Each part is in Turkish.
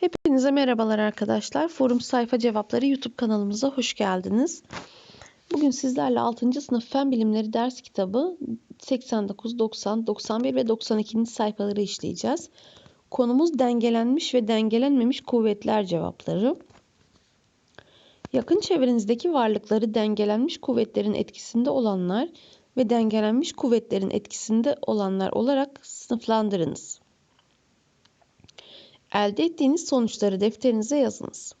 Hepinize merhabalar arkadaşlar. Forum Sayfa Cevapları YouTube kanalımıza hoş geldiniz. Bugün sizlerle 6. sınıf Fen Bilimleri ders kitabı 89, 90, 91 ve 92. sayfaları işleyeceğiz. Konumuz dengelenmiş ve dengelenmemiş kuvvetler cevapları. Yakın çevrenizdeki varlıkları dengelenmiş kuvvetlerin etkisinde olanlar ve dengelenmiş kuvvetlerin etkisinde olanlar olarak sınıflandırınız. Elde ettiğiniz sonuçları defterinize yazınız.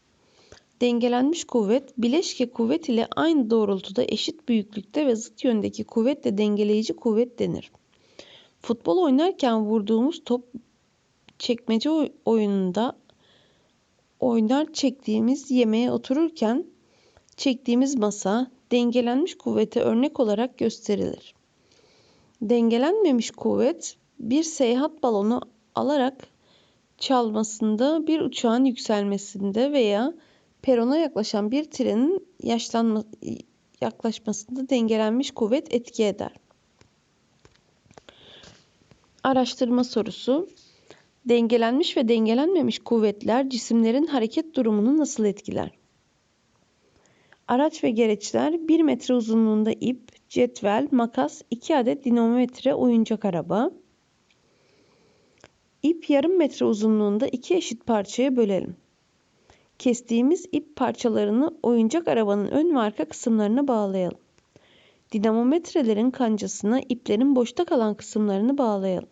Dengelenmiş kuvvet, bileşke kuvvet ile aynı doğrultuda eşit büyüklükte ve zıt yöndeki kuvvetle dengeleyici kuvvet denir. Futbol oynarken vurduğumuz top çekmece oyununda oynar çektiğimiz yemeğe otururken çektiğimiz masa dengelenmiş kuvvete örnek olarak gösterilir. Dengelenmemiş kuvvet bir seyahat balonu alarak çalmasında, bir uçağın yükselmesinde veya perona yaklaşan bir trenin yaşlanma, yaklaşmasında dengelenmiş kuvvet etki eder. Araştırma sorusu. Dengelenmiş ve dengelenmemiş kuvvetler cisimlerin hareket durumunu nasıl etkiler? Araç ve gereçler 1 metre uzunluğunda ip, cetvel, makas, 2 adet dinamometre, oyuncak araba. İp yarım metre uzunluğunda iki eşit parçaya bölelim. Kestiğimiz ip parçalarını oyuncak arabanın ön ve arka kısımlarına bağlayalım. Dinamometrelerin kancasına iplerin boşta kalan kısımlarını bağlayalım.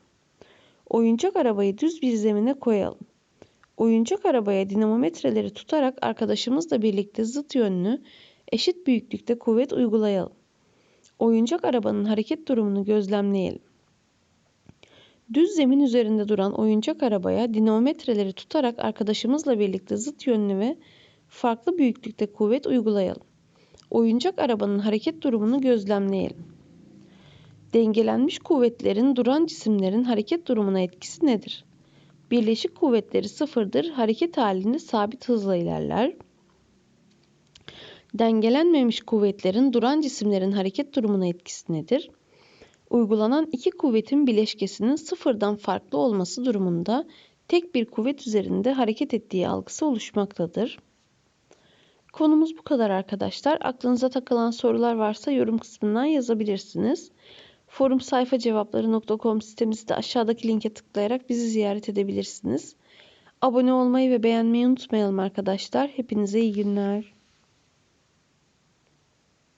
Oyuncak arabayı düz bir zemine koyalım. Oyuncak arabaya dinamometreleri tutarak arkadaşımızla birlikte zıt yönlü, eşit büyüklükte kuvvet uygulayalım. Oyuncak arabanın hareket durumunu gözlemleyelim. Düz zemin üzerinde duran oyuncak arabaya dinamometreleri tutarak arkadaşımızla birlikte zıt yönlü ve farklı büyüklükte kuvvet uygulayalım. Oyuncak arabanın hareket durumunu gözlemleyelim. Dengelenmiş kuvvetlerin duran cisimlerin hareket durumuna etkisi nedir? Birleşik kuvvetleri sıfırdır, hareket halinde sabit hızla ilerler. Dengelenmemiş kuvvetlerin duran cisimlerin hareket durumuna etkisi nedir? Uygulanan iki kuvvetin bileşkesinin sıfırdan farklı olması durumunda tek bir kuvvet üzerinde hareket ettiği algısı oluşmaktadır. Konumuz bu kadar arkadaşlar. Aklınıza takılan sorular varsa yorum kısmından yazabilirsiniz. Forum sayfa cevapları.com sitemizde aşağıdaki linke tıklayarak bizi ziyaret edebilirsiniz. Abone olmayı ve beğenmeyi unutmayalım arkadaşlar. Hepinize iyi günler.